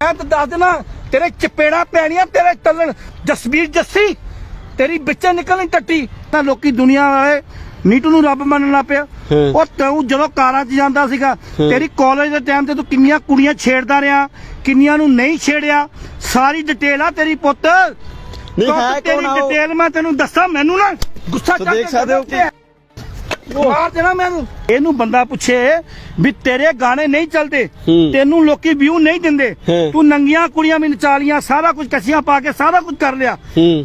ਮੈਂ ਤਾਂ ਦੱਸ ਦੇਣਾ ਤੇਰੇ ਚਪੇੜਾ ਪੈਣੀਆਂ ਤੇਰੇ ਚੱਲਣ ਜਸਵੀਰ ਜੱਸੀ ਤੇਰੀ ਵਿੱਚੇ ਨਿਕਲਣੀ ਟੱਟੀ ਤਾਂ ਲੋਕੀ ਦੁਨੀਆ ਵਾਲੇ ਨੀਟੂ ਨੂੰ ਰੱਬ ਮੰਨਣ ਲੱਗ ਪਿਆ। ਉਹ ਤੂੰ ਜਦੋਂ ਕਾਰਾਂ 'ਚ ਜਾਂਦਾ ਸੀਗਾ ਤੇਰੀ ਕਾਲਜ ਦੇ ਟਾਈਮ ਤੇ ਤੂੰ ਕਿੰਨੀਆਂ ਕੁੜੀਆਂ ਛੇੜਦਾ ਰਿਹਾ ਕਿੰਨੀਆਂ ਨੂੰ ਨਹੀਂ ਛੇੜਿਆ ਸਾਰੀ ਡਿਟੇਲ ਆ ਤੇਰੀ ਪੁੱਤ ਨਹੀਂ ਹੈ ਤੇਰੀ? ਡਿਟੇਲ ਮੈਂ ਤੈਨੂੰ ਦੱਸਾਂ ਮੈਨੂੰ ਨਾ ਗੁੱਸਾ ਚੜ੍ਹ ਦੇਖ ਸਕਦੇ ਹੋ ਮਾਰ ਦੇਣਾ ਮੈਨੂੰ ਇਹਨੂੰ। ਬੰਦਾ ਪੁੱਛੇ ਵੀ ਤੇਰੇ ਗਾਣੇ ਨਹੀਂ ਚੱਲਦੇ। ਤੈਨੂੰ ਲੋਕੀ ਵਿਊ ਨਹੀਂ ਦਿੰਦੇ। ਤੂੰ ਨੰਗੀਆਂ ਕੁੜੀਆਂ ਵੀ ਨਚਾਲੀਆਂ ਸਾਰਾ ਕੁਝ ਕਸੀਆਂ ਪਾ ਕੇ ਸਾਰਾ ਕੁਝ ਕਰ ਲਿਆ।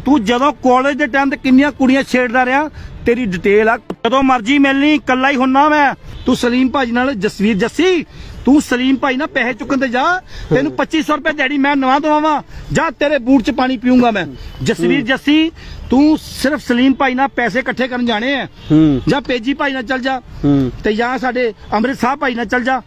ਤੂੰ ਜਦੋਂ ਕਾਲਜ ਦੇ ਟਾਈਮ ਤੇ ਕਿੰਨੀਆਂ ਕੁੜੀਆਂ ਛੇੜਦਾ ਰਿਹਾ ਤੇਰੀ ਡਿਟੇਲ ਆ। ਜਦੋਂ ਮਰਜ਼ੀ ਮਿਲਣੀ ਇਕੱਲਾ ਹੀ ਹੁੰਨਾ ਮੈਂ। ਤੂੰ ਸਲੀਮ ਭਾਜੀ ਨਾਲ ਜਸਵੀਰ ਜੱਸੀ ਤੂੰ ਸਲੀਮ ਭਾਈ ਨਾਲ ਪੈਸੇ ਚੁੱਕਣ ਤੇ ਜਾ। ਤੈਨੂੰ 2500 ਰੁਪਏ ਦਿਹਾੜੀ ਮੈਂ ਨਵਾ ਦਵਾਵਾਂ। ਜਾ ਤੇਰੇ ਬੂਟ 'ਚ ਪਾਣੀ ਪੀਊਂਗਾ ਮੈਂ। ਜਸਵੀਰ ਜੱਸੀ ਤੂੰ ਸਿਰਫ ਸਲੀਮ ਭਾਈ ਨਾਲ ਪੈਸੇ ਇਕੱਠੇ ਕਰਨ ਜਾਣੇ ਆ। ਜਾਂ ਪੇਜੀ ਭਾਈ ਨਾਲ ਚੱਲ ਜਾ। ਤੇ ਜਾਂ ਸਾਡੇ ਅੰਮ੍ਰਿਤ ਸਾਹਿਬ ਭਾਈ ਨਾਲ ਚੱਲ ਜਾ।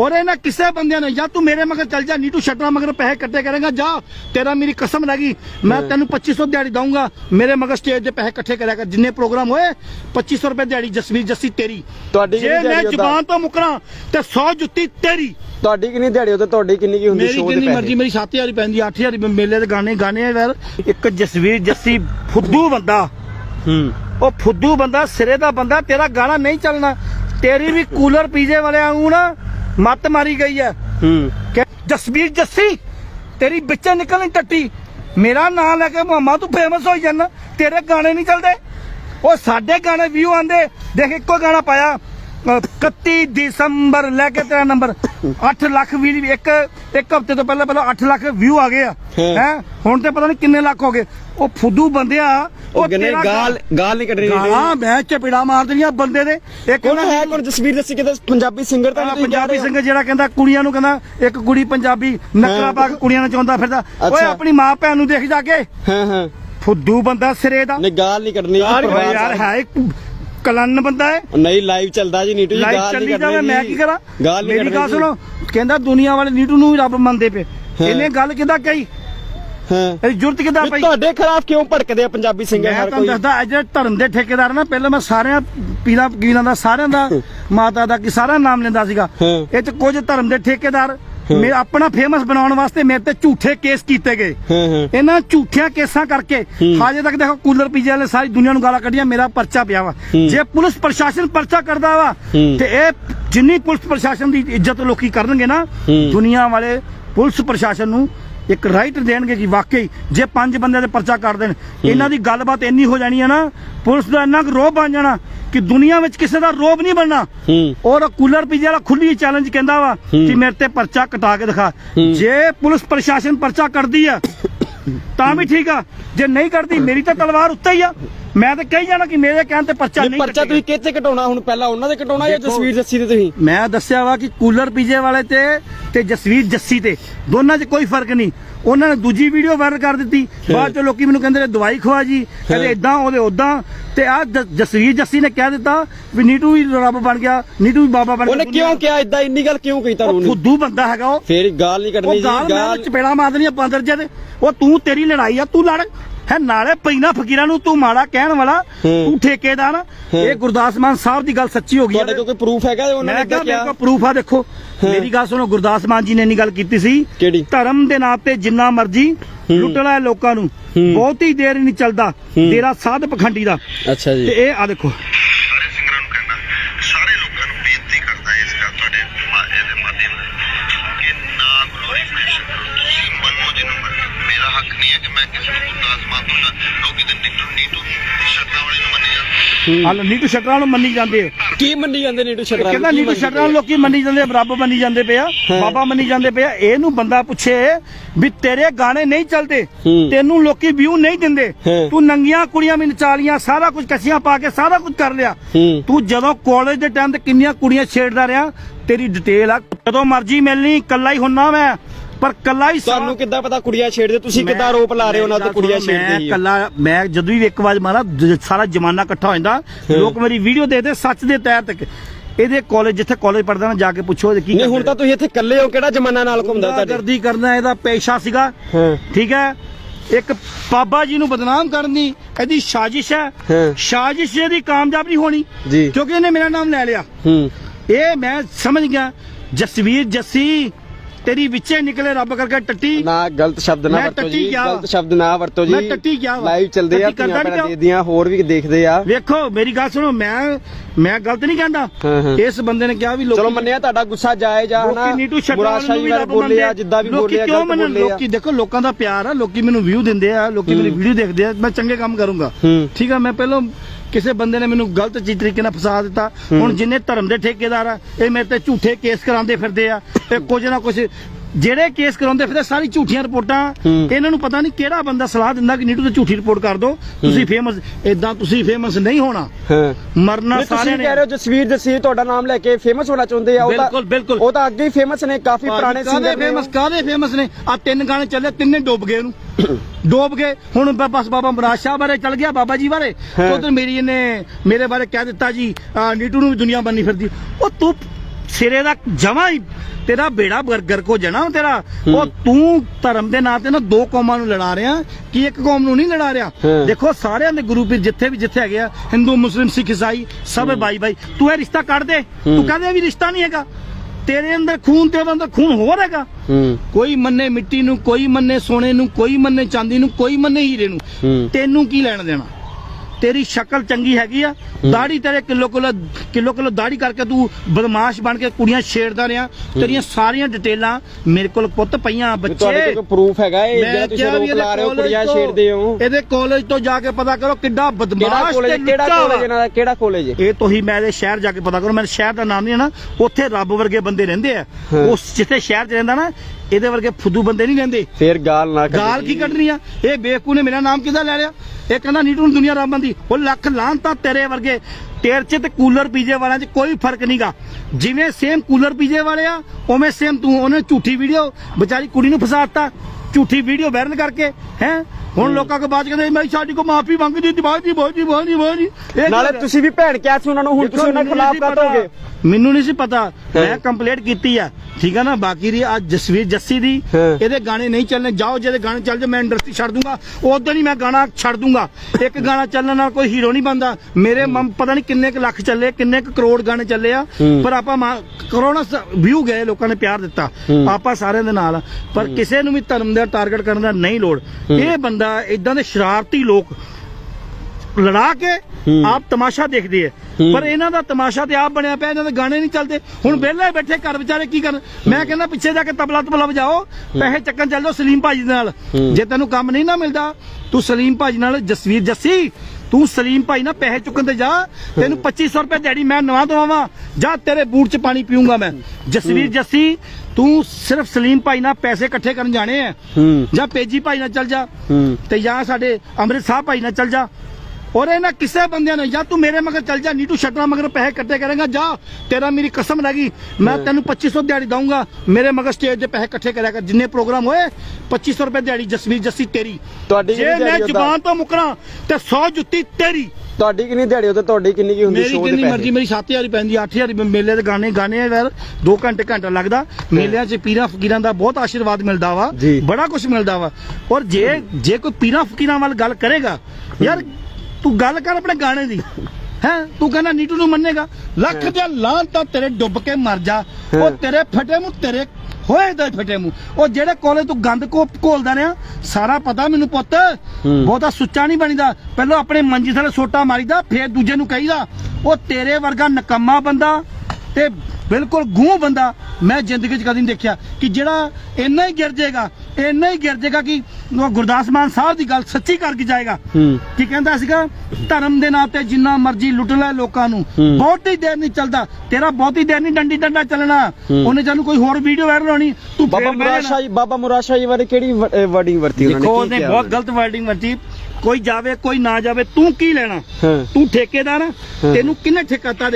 ਔਰ ਇਹਨਾਂ ਕਿਸੇ ਬੰਦਿਆਂ ਨੇ ਜਾਂ ਤੂੰ ਮੇਰੇ ਮਗਰ ਚੱਲ ਜਾ ਨੀਟੂ ਸ਼ਟਰਾਂ ਮਗਰ ਪੈਸੇ ਇਕੱਠੇ ਕਰੇਗਾ ਜਾ ਤੇਰਾ ਮੇਰੀ ਕਸਮ ਲੱਗੀ ਮੈਂ ਤੈਨੂੰ 2500 ਦਿਹਾੜੀ ਦਊਂਗਾ ਮੇਰੇ ਮਗਰ ਸਟੇਜ ਦੇ ਪੈਸੇ ਇਕੱਠੇ ਕਰਿਆ ਕਰ ਜਿੰਨੇ ਪ੍ਰੋਗਰਾਮ ਹੋਏ 2500 ਰੁਪਏ ਦਿਹਾੜੀ ਜਸਵੀਰ ਜੱਸੀ ਤੇਰੀ। ਤੁਹਾਡੀ ਜੇ ਮੈਂ ਜ਼ੁਬਾਨ ਤੋਂ ਮੁਕਰਾਂ ਤੇ 100 ਜੁੱਤੀ ਤੇਰੀ। ਤੁਹਾਡੀ ਕਿੰਨੀ ਦਿਹਾੜੀ ਉਹ ਤੇ ਤੁਹਾਡੀ ਕਿੰਨੀ ਕੀ ਹੁੰਦੀ ਮੇਰੀ ਸ਼ੋਅ ਦੇ ਜਿੰਨੀ ਪੈਸੇ? ਮਰਜ਼ੀ ਮੇਰੀ 7000 ਪੈਂਦੀ 8000 ਮੇਲੇ ਦੇ ਗਾਣੇ ਗਾਣੇ ਆ ਯਾਰ। ਇੱਕ ਜਸਵੀਰ ਜੱਸੀ ਫੁੱਦੂ ਬੰਦਾ। ਹੂੰ। ਉਹ ਫੁੱਦੂ ਬੰਦਾ ਸਿਰੇ ਦਾ ਬੰਦਾ ਤੇਰਾ ਗਾਣਾ ਨਹੀਂ ਚੱਲਣਾ। ਤੇਰੀ ਵੀ ਕੂਲਰ ਪੀਜੇ ਵਾਲੇ ਆਂਗੂ ਨਾ ਮੱਤ ਮਾਰੀ ਗਈ ਹੈ। ਹੂੰ। ਕਿ ਜਸਵੀਰ ਜੱਸੀ ਤੇਰੀ ਵਿੱਚੇ ਨਿਕਲਣੀ ਟੱਟੀ। ਮੇਰਾ ਨਾਮ ਲੈ ਕੇ ਮਾਮਾ ਤੂੰ ਫੇਮਸ ਹੋਈ ਜਾਂਦਾ ਤੇਰੇ ਗਾਣੇ ਨਹੀਂ ਚੱਲਦੇ। ਉਹ ਸਾਡੇ ਗਾਣੇ ਵਿਊ ਆਂਦੇ ਦੇਖ ਇੱਕੋ ਗਾਣਾ ਪਾਇਆ। 31 ਦਸੰਬਰ ਲੈ ਕੇ ਤੇਰਾ ਨੰਬਰ। 8 ਲੱਖ ਵੀ ਇੱਕ ਇੱਕ ਹਫ਼ਤੇ ਤੋਂ ਪਹਿਲਾਂ ਪਹਿਲਾਂ 8 ਲੱਖ ਵਿਊ ਆ ਗਏ ਆ। ਹਾਂ। ਹੈ? ਹੁਣ ਤੇ ਪਤਾ ਨਹੀਂ ਕਿੰਨੇ ਲੱਖ ਹੋ ਗਏ। ਉਹ ਫੁੱਦੂ ਬੰਦਿਆ ਉਹ ਤੇਰਾ ਗਾਲ ਗਾਲ ਨਹੀਂ ਕੱਢਣੀ ਗਾਲਾਂ ਮੈਂ ਚਪੇੜਾ ਮਾਰ ਦੇਣੀਆਂ ਬੰਦੇ ਦੇ। ਇੱਕ ਉਹਨਾਂ ਹੈ ਕੌਣ? ਜਸਵੀਰ ਦੱਸੀ ਕਿਤੇ ਪੰਜਾਬੀ ਸਿੰਗਰ ਤਾਂ ਪੰਜਾਬੀ ਹੋ? ਸਿੰਘ ਜਿਹੜਾ ਕਹਿੰਦਾ ਕੁੜੀਆਂ ਨੂੰ ਕਹਿੰਦਾ ਇੱਕ ਕੁੜੀ ਪੰਜਾਬੀ ਨਕਰਾ ਹਾਂ। ਪਾ ਕੇ ਕੁੜੀਆਂ ਨੂੰ ਚਾਹੁੰਦਾ ਫਿਰਦਾ। ਓਏ। ਆਪਣੀ ਮਾਂ ਭੈਣ ਨੂੰ ਦੇਖ ਜਾ ਕੇ। ਹਾਂ ਹਾਂ। ਫੁੱਦੂ ਬੰਦਾ ਸਿਰੇ ਦਾ। ਨਹੀਂ ਗਾਲ ਨਹੀਂ ਕੱਢਣੀ ਯਾਰ। ਹੈ ਇੱਕ ਕਲਨ ਬੰਦਾ ਹੈ। ਨਹੀਂ ਲਾਈਵ ਚੱਲਦਾ ਜੀ ਨੀਟੂ ਜੀ ਲਾਈਵ ਗਾਲ ਚੱਲੀ ਨਹੀਂ ਜਾਵੇ ਮੈਂ ਕੀ ਕਰਾਂ? ਗਾਲ ਨਹੀਂ ਮੇਰੀ ਗੱਲ ਸੁਣੋ ਕਹਿੰਦਾ ਦੁਨੀਆ ਵਾਲੇ ਨੀਟੂ ਨੂੰ ਵੀ ਰੱਬ ਮੰਨਦੇ ਪਏ। ਹਾਂ। ਇਹਨੇ ਗੱਲ ਕਿਦਾਂ ਕਹੀ? ਹਾਂ। ਇਹ ਜੁਰਤ ਕਿਦਾਂ ਵੀ ਪਈ? ਤੁਹਾਡੇ ਖਿਲਾਫ ਕਿਉਂ ਭੜਕਦੇ ਆ ਪੰਜਾਬੀ ਸਿੰਗਰ ਮੈਂ ਹਰ ਤੁਹਾਨੂੰ ਕੋਈ? ਦੱਸਦਾ ਜਿਹੜੇ ਧਰਮ ਦੇ ਠੇਕੇਦਾਰ ਨਾ ਪਹਿਲਾਂ ਮੈਂ ਸਾਰਿਆਂ ਪੀਰਾਂ ਫਕੀਰਾਂ ਦਾ ਸਾਰਿਆਂ ਦਾ ਮਾਤਾ ਦਾ ਕਿ ਸਾਰਾ ਨਾਮ ਲੈਂਦਾ ਸੀਗਾ। ਹਾਂ। ਇਹ ਚ ਕੁਝ ਧਰਮ ਦੇ ਠੇਕੇਦਾਰ ਮੇਰੇ ਆਪਣਾ ਫੇਮਸ ਬਣਾਉਣ ਵਾਸਤੇ ਮੇਰੇ ਤੇ ਝੂਠੇ ਕੇਸ ਕੀਤੇ ਗਏ। ਇਹਨਾਂ ਝੂਠਿਆਂ ਕੇਸਾਂ ਕਰਕੇ ਹਾਜੇ ਤੱਕ ਦੇਖੋ ਕੂਲਰ ਪੀਜੇ ਵਾਲੇ ਸਾਰੀ ਦੁਨੀਆ ਨੂੰ ਗਾਲਾਂ ਕੱਢੀਆਂ ਮੇਰਾ ਪਰਚਾ ਪਿਆ ਵਾ। ਜੇ ਪੁਲਿਸ ਪ੍ਰਸ਼ਾਸਨ ਪਰਚਾ ਕਰਦਾ ਵਾ। ਤੇ ਇਹ ਜਿੰਨੀ ਪੁਲਿਸ ਪ੍ਰਸ਼ਾਸਨ ਦੀ ਇੱਜ਼ਤ ਲੋਕੀ ਕਰਨਗੇ ਨਾ। ਦੁਨੀਆ ਵਾਲੇ ਪੁਲਿਸ ਪ੍ਰਸ਼ਾਸਨ ਨੂੰ ਇੱਕ ਰਾਈਟ ਦੇਣਗੇ ਕਿ ਵਾਕਈ ਜੇ ਪੰਜ ਬੰਦੇ ਦੇ ਪਰਚਾ ਕਰ ਦੇਣ। ਇਹਨਾਂ ਦੀ ਗੱਲਬਾਤ ਇੰਨੀ ਹੋ ਜਾਣੀ ਹੈ ਨਾ ਪੁਲਿਸ ਦਾ ਇੰਨਾ ਕੁ ਰੋਬ ਬਣ ਜਾਣਾ ਕਿ ਦੁਨੀਆ ਵਿੱਚ ਕਿਸੇ ਦਾ ਰੋਬ ਨਹੀਂ ਬਣਨਾ। ਔਰ ਕੂਲਰ ਪੀਜੇ ਵਾਲਾ ਖੁੱਲੀ ਚੈਲੰਜ ਕਹਿੰਦਾ ਵਾ ਕਿ ਮੇਰੇ ਤੇ ਪਰਚਾ ਕਟਾ ਕੇ ਦਿਖਾ। ਜੇ ਪੁਲਿਸ ਪ੍ਰਸ਼ਾਸਨ ਪਰਚਾ ਕਰਦੀ ਆ ਤਾਂ ਵੀ ਠੀਕ ਆ। ਜੇ ਨਹੀਂ ਕਰਦੀ ਮੇਰੀ ਤਾਂ ਤਲਵਾਰ ਉੱਤੇ ਹੀ ਆ। ਮੈਂ ਤਾਂ ਕਹੀ ਜਾਣਾ ਕਿ ਮੇਰੇ ਕਹਿਣ ਤੇ ਪਰਚਾ ਨਹੀਂ ਪਰਚਾ। ਤੁਸੀਂ ਕਿੱਥੇ ਕਟਾਉਣਾ? ਹੁਣ ਪਹਿਲਾਂ ਉਹਨਾਂ ਦੇ ਕਟਾਉਣਾ ਜਾਂ ਜਸਵੀਰ ਜੱਸੀ ਦੇ ਤੁਸੀਂ? ਮੈਂ ਦੱਸਿਆ ਵਾ ਕਿ ਕੂਲਰ ਪੀਜੇ ਵਾਲੇ ਤੇ ਤੇ ਜਸਵੀਰ ਜੱਸੀ ਤੇ ਦੋਨਾਂ 'ਚ ਕੋਈ ਫ਼ਰਕ ਨਹੀਂ। ਉਹਨਾਂ ਨੇ ਦੂਜੀ ਵੀਡੀਓ ਵਾਇਰਲ ਕਰ ਦਿੱਤੀ। ਬਾਅਦ ਚ ਲੋਕੀ ਮੈਨੂੰ ਕਹਿੰਦੇ ਨੇ ਦਵਾਈ ਖਵਾ ਜੀ। ਕਹਿੰਦੇ ਇਦਾਂ ਉਹਦੇ ਉਦਾਂ ਤੇ ਆ ਜਸਵੀਰ ਜੱਸੀ ਨੇ ਕਹਿ ਦਿੱਤਾ ਵੀ ਨੀਟੂ ਵੀ ਰੱਬ ਬਣ ਗਿਆ ਨੀਟੂ ਵੀ ਬਾਬਾ ਬਣ ਗਿਆ। ਉਹਨੇ ਕਿਉਂ ਕਿਹਾ ਇਦਾਂ ਇੰਨੀ ਗੱਲ ਕਿਉਂ ਕਹੀ ਤੁਹਾਨੂੰ ਉਹਨੇ? ਫੁੱਦੂ ਬੰਦਾ ਹੈਗਾ ਉਹ। ਫੇਰ ਗਾਲ ਨਹੀਂ ਕੱਢਣੀ ਜੀ ਗਾਲ ਚਪੇੜਾ ਮਾਰ ਦੇਣੀ ਬਾਂਦਰ ਜੇ ਤੇ ਉਹ ਤੂੰ ਤੇਰੀ ਲੜਾਈ ਆ ਤੂੰ ਲੜ। ਹੈ ਨਾਲੇ ਪੈਣਾ ਫਕੀਰਾਂ ਨੂੰ ਤੂੰ ਮਾੜਾ ਕਹਿਣ ਵਾਲਾ ਤੂੰ ਠੇਕੇਦਾਰ ਇਹ ਗੁਰਦਾਸ ਮਾਨ ਸਾਹਿਬ ਦੀ ਗੱਲ ਸੱਚੀ ਹੋ ਗਈ ਤੁਹਾਡੇ ਕੋਲ ਕੋਈ ਪ੍ਰੂਫ ਹੈਗਾ ਉਹਨਾਂ ਨੇ ਕਿਹਾ ਮੇਰੇ ਕੋਲ ਪ੍ਰੂਫ ਆ ਦੇਖੋ। ਮੇਰੀ ਗੱਲ ਸੁਣੋ ਗੁਰਦਾਸ ਮਾਨ ਜੀ ਨੇ ਇੰਨੀ ਗੱਲ ਕੀਤੀ ਸੀ? ਧਰਮ ਦੇ ਨਾਂ ਤੇ ਜਿੰਨਾ ਮਰਜ਼ੀ ਲੁੱਟਣਾ ਲੋਕਾਂ ਨੂੰ। ਬਹੁਤੀ ਦੇਰ ਨਹੀਂ ਚੱਲਦਾ। ਤੇਰਾ ਸਾਧ ਪਖੰਡੀ ਦਾ। ਅੱਛਾ ਤੇ ਜੀ ਇਹ ਆ ਦੇਖੋ। ਮੰਨੇ ਹਾਲ ਨੀਟੂ ਸ਼ਟਰਾਂ ਨੂੰ ਮੰਨੀ ਜਾਂਦੇ। ਆ ਕੀ ਮੰਡੀ ਜਾਂਦੇ ਨੀਟੂ ਛਤਰਾ ਕਹਿੰਦਾ ਨੀਟੂ ਸ਼ਟਰਾਂ ਨੂੰ ਲੋਕੀ ਮੰਨੀ ਜਾਂਦੇ ਆ, ਰੱਬ ਮੰਨੀ ਜਾਂਦੇ ਪਏ ਆ ਬਾਬਾ ਮੰਨੀ ਜਾਂਦੇ ਪਏ ਆ ਇਹਨੂੰ ਬੰਦਾ ਪੁੱਛੇ ਵੀ ਤੇਰੇ ਗਾਣੇ ਨਹੀਂ ਚੱਲਦੇ ਹੂੰ। ਤੈਨੂੰ ਲੋਕੀ ਵਿਊ ਨਹੀਂ ਦਿੰਦੇ। ਹਾਂ। ਤੂੰ ਨੰਗੀਆਂ ਕੁੜੀਆਂ ਵੀ ਨਚਾਲੀਆਂ ਸਾਰਾ ਕੁਝ ਕਸੀਆਂ ਪਾ ਕੇ ਸਾਰਾ ਕੁਝ ਕਰ ਲਿਆ। ਹੂੰ। ਤੂੰ ਜਦੋਂ ਕਾਲਜ ਦੇ ਟਾਈਮ ਤੇ ਕਿੰਨੀਆਂ ਕੁੜੀਆਂ ਛੇੜਦਾ ਰਿਹਾ ਤੇਰੀ ਡਿਟੇਲ ਆ। ਜਦੋਂ ਮਰਜ਼ੀ ਮਿਲਣੀ ਇਕੱਲਾ ਹੀ ਹੁੰਨਾ ਮੈਂ। ਪਰ ਕੱਲਾ ਹੀ ਸਾਰਾ- ਤੁਹਾਨੂੰ ਕਿੱਦਾਂ ਪਤਾ ਕੁੜੀਆਂ ਛੇੜਦੇ? ਤੁਸੀਂ ਕਿੱਦਾਂ ਆਰੋਪ ਲਾ ਰਹੇ ਹੋ ਉਹਨਾਂ ਤੋਂ ਕੁੜੀਆਂ ਛੇੜਦੇ ਮੈਂ ਹੀ ਕੱਲਾ ਮੈਂ ਜਦੋਂ ਵੀ ਇੱਕ ਵਾਰ ਮਾਰਾ ਜ- ਸਾਰਾ ਜਮਾਨਾ ਇਕੱਠਾ ਹੋ ਜਾਂਦਾ। ਲੋਕ ਮੇਰੀ ਵੀਡੀਓ ਦੇਖਦੇ ਸੱਚ ਦੇ ਤਹਿ ਤੱਕ ਇਹਦੇ ਕਾਲਜ ਜਿੱਥੇ ਕਾਲਜ ਪੜਦਾ ਨਾ ਜਾ ਕੇ ਪੁੱਛੋ ਇਹਦੇ ਕੀ ਨਹੀਂ ਹੁਣ ਤਾਂ ਤੁਸੀਂ ਇੱਥੇ ਇਕੱਲੇ ਹੋ ਕਿਹੜਾ ਜਮਾਨਾ ਨਾਲ ਘੁੰਮਦਾ ਤੁਹਾਡੇ? ਗਰਦੀ ਕਰਨਾ ਇਹਦਾ ਪੇਸ਼ਾ ਸੀਗਾ। ਹਾਂ। ਠੀਕ ਹੈ? ਇੱਕ ਬਾਬਾ ਜੀ ਨੂੰ ਬਦਨਾਮ ਕਰਨ ਦੀ ਇਹਦੀ ਸਾਜ਼ਿਸ਼ ਹੈ। ਹਾਂ। ਸਾਜ਼ਿਸ਼ ਇਹਦੀ ਕਾਮਯਾਬ ਨਹੀਂ ਹੋਣੀ ਜੀ। ਕਿਉਂਕਿ ਇਹਨੇ ਮੇਰਾ ਨਾਮ ਲੈ ਲਿਆ। ਹੂੰ। ਇਹ ਮੈਂ ਸਮਝ ਗਿਆ ਜਸਵੀਰ ਜੱਸੀ ਤੇਰੀ ਵਿੱਚੇ ਨਿਕਲੇ ਰੱਬ ਕਰਕੇ ਟੱਟੀ। ਨਾ ਗਲਤ ਸ਼ਬਦ ਨਾ ਮੈਂ ਵਰਤੋ ਟੱਟੀ ਜੀ ਗਿਆ। ਗਲਤ ਸ਼ਬਦ ਨਾ ਵਰਤੋ ਜੀ। ਮੈਂ ਟੱਟੀ ਗਿਆ ਵਾ। ਲਾਈਵ ਚੱਲਦੇ ਆ ਟੱਟੀ ਕਰਦਾ ਧੀਆਂ ਨੀ ਭੈਣਾਂ ਹੋਰ ਵੀ ਦੇਖਦੇ ਆ। ਵੇਖੋ ਮੇਰੀ ਗੱਲ ਸੁਣੋ ਮੈਂ ਮੈਂ ਗਲਤ ਨਹੀਂ ਕਹਿੰਦਾ। ਹਾਂ। ਇਸ ਬੰਦੇ ਨੇ ਕਿਹਾ ਵੀ ਲੋਕੀ ਚਲੋ ਮੰਨਿਆ ਤੁਹਾਡਾ ਗੁੱਸਾ ਜਾਇਜ਼ ਆ ਹਨਾ? ਲੋਕੀ ਨੀਟੂ ਸ਼ਟਰ ਮੁਰਾਸ਼ਾ ਜੀ ਬਾਰੇ ਬੋਲੇ ਆ ਜਿੱਦਾਂ ਵੀ ਬੋਲੇ ਆ ਕਿਉਂ ਗਲਤ ਮੰਨਣ? ਲੋਕੀ ਦੇਖੋ ਲੋਕਾਂ ਦਾ ਪਿਆਰ ਆ ਲੋਕੀ ਮੈਨੂੰ ਵਿਊ ਦਿੰਦੇ ਆ ਲੋਕੀ ਮੇਰੀ ਵੀਡੀਓ ਦੇਖਦੇ ਆ ਮੈਂ ਚੰਗੇ ਕੰਮ ਕਰੂੰਗਾ। ਹੂੰ। ਠੀਕ ਆ ਮੈਂ ਪਹਿਲਾਂ ਕਿਸੇ ਬੰਦੇ ਨੇ ਮੈਨੂੰ ਗਲਤ ਚੀਜ਼ ਤਰੀਕੇ ਨਾਲ ਫਸਾ ਦਿੱਤਾ। ਹੁਣ ਜਿੰਨੇ ਧਰਮ ਦੇ ਠੇਕੇਦਾਰ ਆ ਇਹ ਮੇਰੇ ਤੇ ਝੂਠੇ ਕੇਸ ਕਰਾਉਂਦੇ ਫਿਰਦੇ ਆ ਇਹ ਕੁਝ ਨਾ ਕੁਝ ਜਿਹੜੇ ਕੇਸ ਕਰਾਉਂਦੇ ਫਿਰਦੇ ਸਾਰੀ ਝੂਠੀਆਂ ਰਿਪੋਰਟਾਂ। ਇਹਨਾਂ ਨੂੰ ਪਤਾ ਨਹੀਂ ਕਿਹੜਾ ਬੰਦਾ ਸਲਾਹ ਦਿੰਦਾ ਕਿ ਨੀਟੂ ਤੇ ਝੂਠੀ ਰਿਪੋਰਟ ਕਰ ਦਿਓ ਤੁਸੀਂ ਫੇਮਸ ਇਦਾਂ ਤੁਸੀਂ ਫੇਮਸ ਨਹੀਂ ਹੋਣਾ। ਮਰਨਾ ਸਾਰਿਆਂ ਤੁਸੀਂ ਕਹਿ ਰਹੇ ਹੋ ਜਸਵੀਰ ਜਸਵੀਰ ਤੁਹਾਡਾ ਨਾਮ ਲੈ ਕੇ ਫੇਮਸ ਹੋਣਾ ਚਾਹੁੰਦੇ ਆ ਉਹ ਤਾਂ ਬਿਲਕੁਲ, ਬਿਲਕੁਲ। ਉਹ ਤਾਂ ਅੱਗੇ ਹੀ ਫੇਮਸ ਨੇ ਕਾਫੀ ਪੁਰਾਣੇ ਸਿੰਗਰ ਨੇ। ਫੇਮਸ ਕਾਦੇ ਫੇਮਸ ਨੇ? ਆ ਤਿੰਨ ਗਾਣੇ ਚੱਲੇ ਤਿੰਨੇ ਡੁੱਬ ਗਏ ਉਹਨੂੰ। ਡੁੱਬ ਗਏ। ਹੁਣ ਬਸ ਬਾਬਾ ਮਰਾਜ ਸ਼ਾਹ ਬਾਰੇ ਚੱਲ ਗਿਆ ਬਾਬਾ ਜੀ ਬਾਰੇ। ਉਧਰ ਮੇਰੀ ਇਹਨੇ ਮੇਰੇ ਬਾਰੇ ਕਹਿ ਦਿੱਤਾ ਜੀ ਨੀਟੂ ਨੂੰ ਵੀ ਦੁਨੀਆ ਬੰਨੀ ਫਿਰਦੀ। ਉਹ ਤੂੰ ਸਿਰੇ ਦਾ ਜਮਾ ਹੀ ਤੇਰਾ ਬੇੜਾ ਬਰਗਰ ਕੋ ਜਣਾ ਤੇਰਾ। ਉਹ ਤੂੰ ਧਰਮ ਦੇ ਨਾਂ ਤੇ ਨਾ ਦੋ ਕੌਮਾਂ ਨੂੰ ਲੜਾ ਰਿਹਾ ਕਿ ਇੱਕ ਕੌਮ ਨੂੰ ਨਹੀਂ ਲੜਾ ਰਿਹਾ। ਦੇਖੋ ਸਾਰਿਆਂ ਦੇ ਗੁਰੂ ਪੀਰ ਜਿੱਥੇ ਵੀ ਜਿੱਥੇ ਹੈਗੇ ਆ ਹਿੰਦੂ ਮੁਸਲਿਮ ਸਿੱਖ ਈਸਾਈ ਸਭ ਬਾਈ ਬਾਈ ਤੂੰ ਇਹ ਰਿਸ਼ਤਾ ਕੱਢ ਦੇ। ਤੂੰ ਕਹਦੇ ਵੀ ਰਿਸ਼ਤਾ ਨਹੀਂ ਹੈਗਾ। ਤੇਰੇ ਅੰਦਰ ਖੂਨ ਤੇ ਅੰਦਰ ਖੂਨ ਹੋਰ ਹੈਗਾ। ਕੋਈ ਮੰਨੇ ਮਿੱਟੀ ਨੂੰ ਕੋਈ ਮੰਨੇ ਸੋਨੇ ਨੂੰ ਕੋਈ ਮੰਨੇ ਚਾਂਦੀ ਨੂੰ ਕੋਈ ਮੰਨੇ ਹੀਰੇ ਨੂੰ। ਤੈਨੂੰ ਕੀ ਲੈਣ ਦੇਣਾ? ਤੇਰੀ ਸ਼ਕਲ ਚੰਗੀ ਹੈਗੀ ਆ ਦਾੜੀ ਤੇਰੇ ਕਿਲੋ ਕਿਲੋ ਕਿਲੋ ਕਿਲੋ ਦਾੜੀ ਕਰਕੇ ਤੂੰ ਬਦਮਾਸ਼ ਬਣ ਕੇ ਕੁੜੀਆਂ ਛੇੜਦਾ ਰਿਹਾ। ਤੇਰੀਆਂ ਸਾਰੀਆਂ ਡਿਟੇਲਾਂ ਮੇਰੇ ਕੋਲ ਪੁੱਤ ਪਈਆਂ ਤੁਹਾਡੇ ਬੱਚੇ। ਕੋਲ ਪ੍ਰੂਫ ਹੈਗਾ ਇਹ ਜਿਹੜਾ ਮੈਂ ਤੁਸੀਂ ਰੋਕ ਇਹਦੇ ਲਾ ਰਹੇ ਹੋ ਕੁੜੀਆਂ ਛੇੜਦੇ ਹੋ। ਇਹਦੇ ਕਾਲਜ ਤੋਂ ਜਾ ਕੇ ਪਤਾ ਕਰੋ ਕਿੱਡਾ ਬਦਮਾਸ਼ ਤੇ ਕਿਹੜਾ ਕਾਲਜ। ਇਹਨਾਂ ਦਾ? ਕਿਹੜਾ ਕਾਲਜ ਇਹ ਤੁਸੀਂ ਮੈਂ ਦੇ ਸ਼ਹਿਰ ਜਾ ਕੇ ਪਤਾ ਕਰੋ। ਮੇਰੇ ਸ਼ਹਿਰ ਦਾ ਨਾਮ ਨਹੀਂ ਹੈ ਨਾ ਉੱਥੇ ਰੱਬ ਵਰਗੇ ਬੰਦੇ ਰਹਿੰਦੇ ਆ। ਉਸ ਜਿੱਥੇ ਸ਼ਹਿਰ 'ਚ ਰਹਿੰਦਾ ਨਾ ਇਹਦੇ ਵਰਗੇ ਫੁੱਦੂ ਬੰਦੇ ਨਹੀਂ ਰਹਿੰਦੇ। ਫੇਰ ਗਾਲ ਨਾ ਕੱਢੋ। ਗਾਲ। ਕੀ ਕੱਢਣੀ ਆ? ਇਹ ਬੇਵਕੂ ਨੇ ਮੇਰਾ ਨਾਮ ਕਿੱਦਾਂ ਲੈ ਲਿਆ? ਇਹ ਕਹਿੰਦਾ ਨੀਟੂ ਨੂੰ ਦੁਨੀਆ ਰੱਬ ਬੰਦੀ। ਉਹ ਲੱਖ ਲਾਂਤਾ ਤੇਰੇ ਵਰਗੇ ਤੇਰ ਚ ਤੇ ਕੂਲਰ ਪੀਜੇ ਵਾਲਿਆਂ 'ਚ ਕੋਈ ਫ਼ਰਕ ਨਹੀਂਗਾ। ਜਿਵੇਂ ਸੇਮ ਕੂਲਰ ਪੀਜੇ ਵਾਲੇ ਆ ਉਵੇਂ ਸੇਮ ਤੂੰ ਉਹਨੇ ਝੂਠੀ ਵੀਡੀਓ ਵਿਚਾਰੀ ਕੁੜੀ ਨੂੰ ਫਸਾਤਾ ਝੂਠੀ ਵੀਡੀਓ ਵਾਇਰਲ ਕਰਕੇ ਹੈ? ਹੁਣ ਲੋਕਾਂ ਕੋ ਬਾਅਦ 'ਚ ਕਹਿੰਦੇ ਮੈਂ ਸਾਡੀ ਕੋ ਮਾਫੀ ਮੰਗਦੀ ਦੀ ਬਾਜੀ ਬਾਜੀ ਬਾਜੀ ਬਾਜੀ ਨਾਲੇ ਤੁਸੀਂ ਵੀ ਭੈਣ ਕਿਹਾ ਸੀ ਉਹਨਾਂ ਨੂੰ ਹੁਣ ਤੁਸੀਂ ਉਹਨਾਂ ਖਿਲਾਫ। ਦੋਗੇ ਮੈਨੂੰ ਨਹੀਂ ਸੀ ਪਤਾ। ਮੈਂ। ਕੰਪਲੀਟ ਕੀਤੀ ਆ। ਠੀਕ ਆ ਨਾ? ਬਾਕੀ ਦੀ ਅੱਜ ਜਸਵੀਰ ਜੱਸੀ ਦੀ। ਇਹਦੇ ਗਾਣੇ ਨਹੀਂ ਚੱਲਣੇ। ਜਾਓ ਜਿਹਦੇ ਗਾਣੇ ਚੱਲ ਜਾ ਮੈਂ ਇੰਡਸਟਰੀ ਛੱਡ ਦੂੰਗਾ। ਉਦੋਂ ਹੀ ਮੈਂ ਗਾਣਾ ਛੱਡ ਦੂੰਗਾ। ਇੱਕ ਗਾਣਾ ਚੱਲਣ ਨਾਲ ਕੋਈ ਹੀਰੋ ਨਹੀਂ ਬਣਦਾ। ਮੇਰੇ ਮਮ ਪਤਾ ਨਹੀਂ ਕਿੰਨੇ ਕੁ ਲੱਖ ਚੱਲੇ ਕਿੰਨੇ ਕੁ ਕਰੋੜ ਗਾਣੇ ਚੱਲੇ ਆ। ਪਰ ਆਪਾਂ ਕਰੋਨਾ ਵਿਊ ਗਏ ਲੋਕਾਂ ਨੇ ਪਿਆਰ ਦਿੱਤਾ। ਆਪਾਂ ਸਾਰਿਆਂ ਦੇ ਨਾਲ ਆ। ਪਰ ਕਿਸੇ ਨੂੰ ਵੀ ਧਰਮ ਦਾ ਟਾਰਗੇਟ ਕਰਨ ਦਾ ਨਹੀਂ ਲੋੜ। ਇਹ ਬੰਦਾ ਇਦਾਂ ਦੇ ਸ਼ਰਾਰਤੀ ਲੋਕ ਲੜਾ ਕੇ। ਆਪ ਤਮਾਸ਼ਾ ਦੇਖਦੇ ਆ। ਪਰ ਇਹਨਾਂ ਦਾ ਤਮਾਸ਼ਾ ਤੇ ਆਪ ਬਣਿਆ ਪਿਆ ਇਹਨਾਂ ਦੇ ਗਾਣੇ ਨਹੀਂ ਚੱਲਦੇ। ਹੁਣ ਵਿਹਲੇ ਬੈਠੇ ਘਰ ਵਿਚਾਰੇ ਕੀ ਕਰਨ? ਮੈਂ ਕਹਿੰਦਾ ਪਿੱਛੇ ਜਾ ਕੇ ਤਬਲਾ ਤਬਲਾ ਵਜਾਓ ਪੈਸੇ ਚੱਕਣ ਚੱਲ ਜਾਓ ਸਲੀਮ ਭਾਜੀ ਦੇ ਨਾਲ। ਜੇ ਤੈਨੂੰ ਕੰਮ ਨਹੀਂ ਨਾ ਮਿਲਦਾ ਤੂੰ ਸਲੀਮ ਭਾਜੀ ਨਾਲ ਜਸਵੀਰ ਜੱਸੀ ਤੂੰ ਸਲੀਮ ਭਾਈ ਨਾਲ ਪੈਸੇ ਚੁੱਕਣ ਤੇ ਜਾ। ਤੈਨੂੰ 2500 ਰੁਪਏ ਦਿਹਾੜੀ ਮੈਂ ਨਵਾਂ ਦਵਾਵਾਂ। ਜਾ ਤੇਰੇ ਬੂਟ 'ਚ ਪਾਣੀ ਪੀਊਂਗਾ ਮੈਂ। ਜਸਵੀਰ ਜੱਸੀ ਤੂੰ ਸਿਰਫ ਸਲੀਮ ਭਾਈ ਨਾਲ ਪੈਸੇ ਇਕੱਠੇ ਕਰਨ ਜਾਣੇ ਆ। ਜਾਂ ਪੇਜੀ ਭਾਈ ਨਾਲ ਚੱਲ ਜਾ। ਤੇ ਜਾਂ ਸਾਡੇ ਅੰਮ੍ਰਿਤ ਸਾਹਿਬ ਭਾਈ ਨਾਲ ਚੱਲ ਜਾ। ਔਰ ਇਹਨਾਂ ਕਿਸੇ ਬੰਦਿਆਂ ਨੇ ਜਾਂ ਤੂੰ ਮੇਰੇ ਮਗਰ ਚੱਲ ਜਾ ਨੀਟੂ ਸ਼ਟਰਾਂ ਮਗਰ ਪੈਸੇ ਇਕੱਠੇ ਕਰੇਗਾ ਜਾ ਤੇਰਾ ਮੇਰੀ ਕਸਮ ਲੱਗੀ ਮੈਂ ਤੈਨੂੰ 2500 ਦਿਹਾੜੀ ਦਊਂਗਾ ਮੇਰੇ ਮਗਰ ਸਟੇਜ ਤੇ ਪੈਸੇ ਇਕੱਠੇ ਕਰਿਆ ਕਰ ਜਿੰਨੇ ਪ੍ਰੋਗਰਾਮ ਹੋਏ 2500 ਰੁਪਏ ਦਿਹਾੜੀ ਜਸਵੀਰ ਜੱਸੀ ਤੇਰੀ। ਤੁਹਾਡੀ ਜੇ ਕਿੰਨੀ ਮੈਂ ਦਿਹਾੜੀ ਜ਼ੁਬਾਨ ਤੋਂ ਮੁਕਰਾਂ ਤੇ 100 ਜੁੱਤੀ ਤੇਰੀ। ਤੁਹਾਡੀ ਕਿੰਨੀ ਦਿਹਾੜੀ ਹੁੰਦਾ ਤੁਹਾਡੀ ਕਿੰਨੀ ਕੀ ਹੁੰਦੀ ਮੇਰੀ ਸ਼ੋਅ ਦੇ ਮਰਜ਼ੀ ਪੈਸੇ? ਮੇਰੀ 7000 ਪੈਂਦੀ 8000 ਮੇਲੇ ਦੇ ਗਾਣੇ ਗਾਣੇ ਆ ਯਾਰ 2 ਘੰਟੇ ਘੰਟਾ ਲੱਗਦਾ। ਮੇਲਿਆਂ 'ਚ ਪੀਰਾਂ ਫਕੀਰਾਂ ਦਾ ਬਹੁਤ ਆਸ਼ੀਰਵਾਦ ਮਿਲਦਾ ਵਾ ਜੀ। ਬੜਾ ਕੁਝ ਮਿਲਦਾ ਵਾ। ਔਰ ਜੇ ਜੇ ਕੋਈ ਪੀਰਾਂ ਫਕੀਰਾਂ ਵੱਲ ਗੱਲ ਕਰੇਗਾ ਯਾਰ ਤੂੰ ਗੱਲ ਕਰ ਆਪਣੇ ਗਾਣੇ ਦੀ। ਹੈ? ਤੂੰ ਕਹਿੰਦਾ ਨੀਟੂ ਨੂੰ ਮੰਨੇਗਾ। ਲੱਖ ਦੇ ਲਾਂ ਤਾਂ ਤੇਰੇ ਡੁੱਬ ਕੇ ਮਰ ਜਾ। ਉਹ। ਤੇਰੇ ਫਟੇ ਮੂੰਹ ਤੇਰੇ ਹੋਏ ਦਾ ਫਟੇ ਮੂੰਹ। ਉਹ ਜਿਹੜੇ ਕੋਲੇ ਤੂੰ ਗੰਦ ਕੋ ਘੋਲਦਾ ਰਿਹਾ ਸਾਰਾ ਪਤਾ ਮੈਨੂੰ ਪੁੱਤ। ਬਹੁਤਾ ਸੁੱਚਾ ਨਹੀਂ ਬਣੀਦਾ। ਪਹਿਲਾਂ ਆਪਣੇ ਮੰਜੀ ਥੱਲੇ ਸੋਟਾ ਮਾਰੀਦਾ ਫੇਰ ਦੂਜੇ ਨੂੰ ਕਹੀਦਾ। ਉਹ ਤੇਰੇ ਵਰਗਾ ਨਕੰਮਾ ਬੰਦਾ ਤੇ ਬਿਲਕੁਲ ਗੂੰ ਬੰਦਾ ਮੈਂ ਜ਼ਿੰਦਗੀ 'ਚ ਕਦੀ ਨਹੀਂ ਦੇਖਿਆ। ਕਿ ਜਿਹੜਾ ਇੰਨਾ ਹੀ ਗਿਰ ਜਾਏਗਾ ਇੰਨਾ ਹੀ ਗਿਰ ਜਾਏਗਾ ਕਿ ਉਹ ਗੁਰਦਾਸ ਮਾਨ ਸਾਹਿਬ ਦੀ ਗੱਲ ਸੱਚੀ ਕਰਕੇ ਜਾਏਗਾ। ਕੀ ਕਹਿੰਦਾ ਸੀਗਾ? ਧਰਮ ਦੇ ਨਾਂ ਤੇ ਜਿੰਨਾ ਮਰਜ਼ੀ ਲੁੱਟ ਲੈ ਲੋਕਾਂ ਨੂੰ। ਬਹੁਤੀ ਦੇਰ ਨਹੀਂ ਚੱਲਦਾ। ਤੇਰਾ ਬਹੁਤੀ ਦੇਰ ਨਹੀਂ ਡੰਡੀ ਡੰਡਾ ਚੱਲਣਾ। ਉਹਨੇ ਜਾਨੂੰ ਕੋਈ ਹੋਰ ਵੀਡੀਓ ਵਾਇਰਲ ਹੋਣੀ। ਤੂੰ ਬਾਬਾ। ਮੁਰਾਸ਼ਾ ਜੀ ਬਾਬਾ ਮੁਰਾਸ਼ਾ ਜੀ ਬਾਰੇ ਕਿਹੜੀ ਵਰਡਿੰਗ ਵਰਤੀ ਉਹਨਾਂ ਨੇ? ਦੇਖੋ ਕੀ ਉਹਨੇ ਕਿਹਾ ਬਹੁਤ ਗਲਤ ਵਰਡਿੰਗ ਵਰਤੀ। ਕੋਈ ਜਾਵੇ ਕੋਈ ਨਾ ਜਾਵੇ ਤੂੰ ਕੀ ਲੈਣਾ? ਤੂੰ ਠੇਕੇਦਾਰ। ਤੈਨੂੰ ਕਿੰਨੇ ਠੇਕਾ ਦਿੱਤਾ?